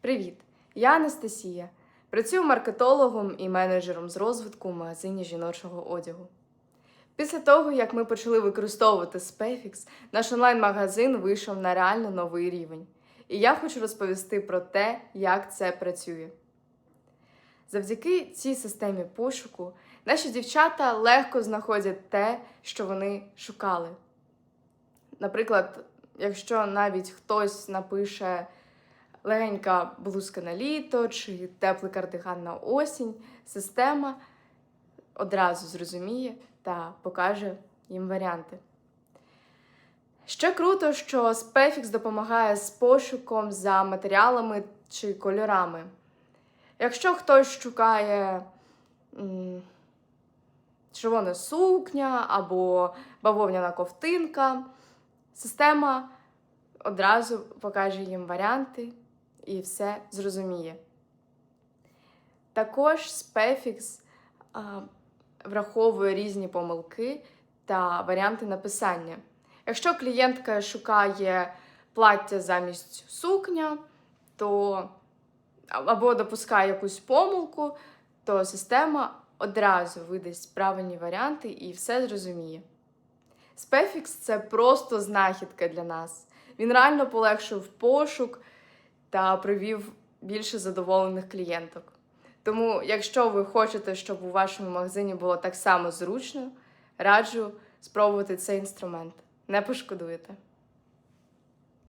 Привіт! Я Анастасія. Працюю маркетологом і менеджером з розвитку в магазині жіночого одягу. Після того, як ми почали використовувати Spefix, наш онлайн-магазин вийшов на реально новий рівень. І я хочу розповісти про те, як це працює. Завдяки цій системі пошуку наші дівчата легко знаходять те, що вони шукали. Наприклад, якщо навіть хтось напише легенька блузка на літо чи теплий кардиган на осінь, система одразу зрозуміє та покаже їм варіанти. Ще круто, що Spefix допомагає з пошуком за матеріалами чи кольорами. Якщо хтось шукає червона сукня або бавовняна ковтинка, система одразу покаже їм варіанти і все зрозуміє. Також Spefix а, враховує різні помилки та варіанти написання. Якщо клієнтка шукає плаття замість сукня, то або допускає якусь помилку, то система одразу видасть правильні варіанти і все зрозуміє. Spefix – це просто знахідка для нас. Він реально полегшив пошук та привів більше задоволених клієнток. Тому, якщо ви хочете, щоб у вашому магазині було так само зручно, раджу спробувати цей інструмент. Не пошкодуєте.